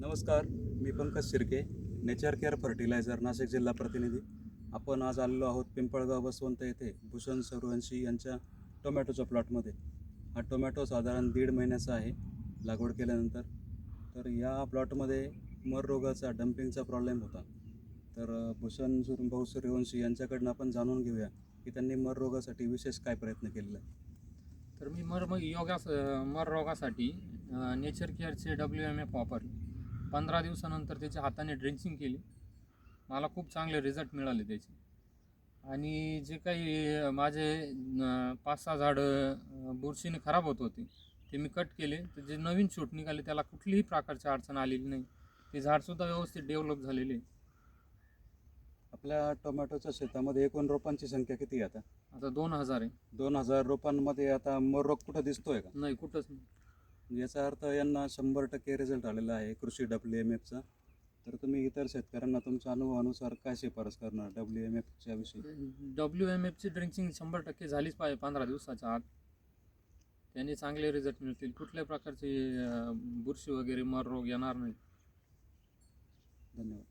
नमस्कार मी Pankaj Shirke Nature Care fertiliser Nashik जिल्हा प्रतिनिधी. आपण आज आलेलो आहोत पिंपळगाव बसवंत येथे भूषण सूर्यवंशी यांच्या टोमॅटोच्या प्लॉटमध्ये. हा टोमॅटो साधारण दीड महिन्याचा आहे लागवड केल्यानंतर. तर या प्लॉटमध्ये मर रोगाचा डम्पिंगचा प्रॉब्लेम होता. तर भूषण सूर भाऊ सूर्यवंशी यांच्याकडनं आपण जाणून घेऊया की त्यांनी मर रोगासाठी विशेष काय प्रयत्न केलेला आहे तर मी मर मग योगास मर रोगासाठी नेचर केअरचे डब्ल्यू एम एफ वापरले. पंधरा दिवसानंतर त्याच्या हाताने ड्रिंचिंग केली. मला खूप चांगले रिझल्ट मिळाले त्याचे. आणि जे काही माझे पाच सहा झाडं बुरशीने खराब होत होते ते मी कट केले. तर जे नवीन शूट निघाले त्याला कुठलीही प्रकारची अडचण आलेली नाही. ते झाडसुद्धा व्यवस्थित डेव्हलप झालेले. आपल्या टोमॅटोच्या शेतामध्ये एकूण रोपांची संख्या किती आहे आता? आता दोन हजार आहे. दोन हजार रोपांमध्ये आता मर रोग कुठं दिसतोय का? नाही कुठंच नाही. याचा अर्थ यांना शंभर टक्के रिझल्ट आलेला आहे कृषी डब्ल्यू एम एफचा तर तुम्ही इतर शेतकऱ्यांना तुमच्या अनुभवानुसार काय शिफारस करणार डब्ल्यू एम एफच्या विषयी? डब्ल्यू एम एफची ड्रिंचिंग शंभर टक्के झालीच पाहिजे पंधरा दिवसाच्या आत. त्यांनी चांगले रिझल्ट मिळतील. कुठल्याही प्रकारची बुरशी वगैरे मर रोग येणार नाही. धन्यवाद.